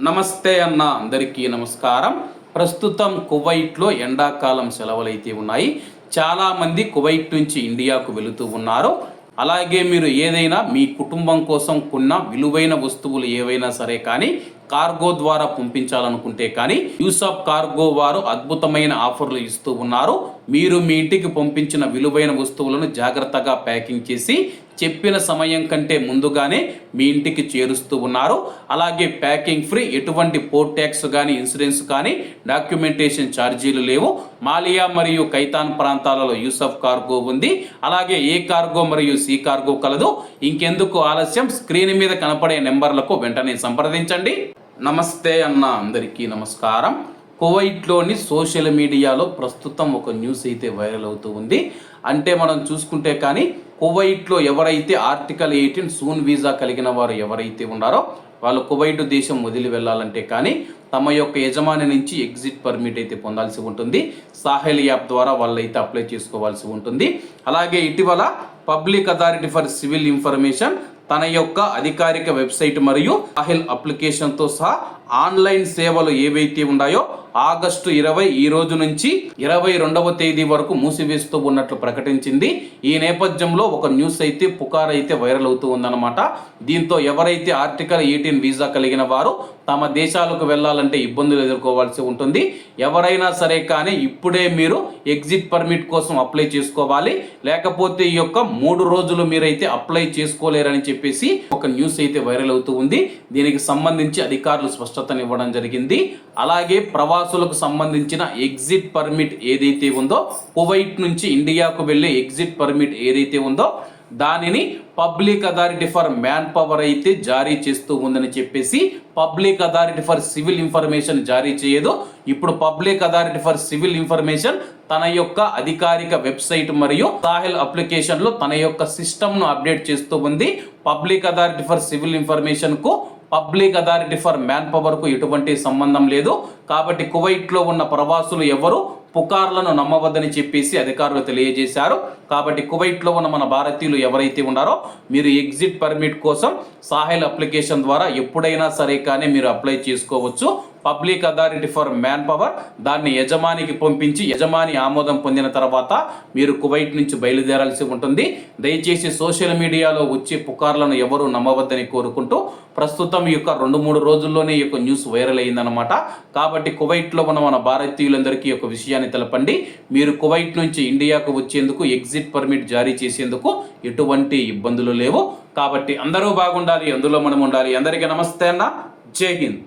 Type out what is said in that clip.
నమస్తే అన్న అందరికీ నమస్కారం. ప్రస్తుతం కువైట్లో ఎండాకాలం సెలవులైతే ఉన్నాయి. చాలామంది కువైట్ నుంచి ఇండియాకు వెళుతూ ఉన్నారు. అలాగే మీరు ఏదైనా మీ కుటుంబం కోసం కొన్న విలువైన వస్తువులు ఏవైనా సరే కానీ కార్గో ద్వారా పంపించాలనుకుంటే కానీ యూసఫ్ కార్గో వారు అద్భుతమైన ఆఫర్లు ఇస్తూ ఉన్నారు. మీరు మీ ఇంటికి పంపించిన విలువైన వస్తువులను జాగ్రత్తగా ప్యాకింగ్ చేసి చెప్పిన సమయం కంటే ముందుగానే మీ ఇంటికి చేరుస్తూ ఉన్నారు. అలాగే ప్యాకింగ్ ఫ్రీ ఎటువంటి పోర్ట్ ట్యాక్స్ కానీ ఇన్సూరెన్స్ కానీ డాక్యుమెంటేషన్ ఛార్జీలు లేవు. మాలియా మరియు కైతాన్ ప్రాంతాలలో యూసఫ్ కార్గో ఉంది. అలాగే ఏ కార్గో మరియు సి కార్గో కలదు. ఇంకెందుకు ఆలస్యం? స్క్రీన్ మీద కనపడే నెంబర్లకు వెంటనే సంప్రదించండి. నమస్తే అన్న అందరికీ నమస్కారం. కువైట్లోని సోషల్ మీడియాలో ప్రస్తుతం ఒక న్యూస్ అయితే వైరల్ అవుతూ ఉంది. అంటే మనం చూసుకుంటే కానీ కువైట్లో ఎవరైతే ఆర్టికల్ ఎయిటీన్ సూన్ వీసా కలిగిన వారు ఎవరైతే ఉన్నారో వాళ్ళు కువైట్ దేశం వదిలి వెళ్ళాలంటే కానీ తమ యొక్క యజమాని నుంచి ఎగ్జిట్ పర్మిట్ అయితే పొందాల్సి ఉంటుంది. సాహెల్ యాప్ ద్వారా వాళ్ళైతే అప్లై చేసుకోవాల్సి ఉంటుంది. అలాగే ఇటీవల public authority for civil information తన యొక్క అధికారిక వెబ్సైట్ మరియు సాహెల్ అప్లికేషన్తో సహా ఆన్లైన్ సేవలు ఏవైతే ఉన్నాయో ఆగస్టు ఇరవై ఈ రోజు నుంచి ఇరవై రెండవ తేదీ వరకు మూసివేస్తూ ఉన్నట్లు ప్రకటించింది. ఈ నేపథ్యంలో ఒక న్యూస్ అయితే పుకార్ అయితే వైరల్ అవుతూ ఉందన్నమాట. దీంతో ఎవరైతే ఆర్టికల్ ఎయిటీన్ వీసా కలిగిన వారు తమ దేశాలకు వెళ్ళాలంటే ఇబ్బందులు ఎదుర్కోవాల్సి ఉంటుంది. ఎవరైనా సరే కానీ ఇప్పుడే మీరు ఎగ్జిట్ పర్మిట్ కోసం అప్లై చేసుకోవాలి. లేకపోతే ఈ యొక్క మూడు రోజులు మీరైతే అప్లై చేసుకోలేరని చెప్పేసి ఒక న్యూస్ అయితే వైరల్ అవుతూ ఉంది. దీనికి సంబంధించి అధికారులు స్పష్టతనివ్వడం జరిగింది. అలాగే ప్రవాసులకు సంబంధించిన ఎగ్జిట్ పర్మిట్ ఏదైతే ఉందో కువైట్ నుంచి ఇండియాకు వెళ్ళే ఎగ్జిట్ పర్మిట్ ఏదైతే ఉందో దానిని public authority for man power అయితే జారీ చేస్తూ ఉందని చెప్పేసి public authority for civil information జారీ చేయదు. ఇప్పుడు public authority for civil information తన యొక్క అధికారిక వెబ్సైట్ మరియు సాహిల్ అప్లికేషన్లో తన యొక్క సిస్టమ్ను అప్డేట్ చేస్తూ ఉంది. పబ్లిక్ అథారిటీ ఫర్ సివిల్ ఇన్ఫర్మేషన్కు పబ్లిక్ అథారిటీ ఫర్ మ్యాన్ పవర్కు ఎటువంటి సంబంధం లేదు. కాబట్టి కువైట్లో ఉన్న ప్రవాసులు ఎవరు పుకార్లను నమ్మవద్దని చెప్పేసి అధికారులు తెలియజేశారు. కాబట్టి కువైట్లో ఉన్న మన భారతీయులు ఎవరైతే ఉన్నారో మీరు ఎగ్జిట్ పర్మిట్ కోసం సాహిల్ అప్లికేషన్ ద్వారా ఎప్పుడైనా సరే కానీ మీరు అప్లై చేసుకోవచ్చు. Public authority for manpower. దాన్ని యజమానికి పంపించి యజమాని ఆమోదం పొందిన తర్వాత మీరు కువైట్ నుంచి బయలుదేరాల్సి ఉంటుంది. దయచేసి సోషల్ మీడియాలో వచ్చే పుకార్లను ఎవరూ నమ్మవద్దని కోరుకుంటూ ప్రస్తుతం ఈ యొక్క రెండు మూడు రోజుల్లోనే ఈ యొక్క న్యూస్ వైరల్ అయిందనమాట కాబట్టి కువైట్లో ఉన్న మన భారతీయులందరికీ ఈ యొక్క విషయాన్ని తెలపండి. మీరు కువైట్ నుంచి ఇండియాకు వచ్చేందుకు ఎగ్జిట్ పర్మిట్ జారీ చేసేందుకు ఎటువంటి ఇబ్బందులు లేవు. కాబట్టి అందరూ బాగుండాలి అందులో మనం ఉండాలి అందరికీ నమస్తే అన్న. జై హింద్.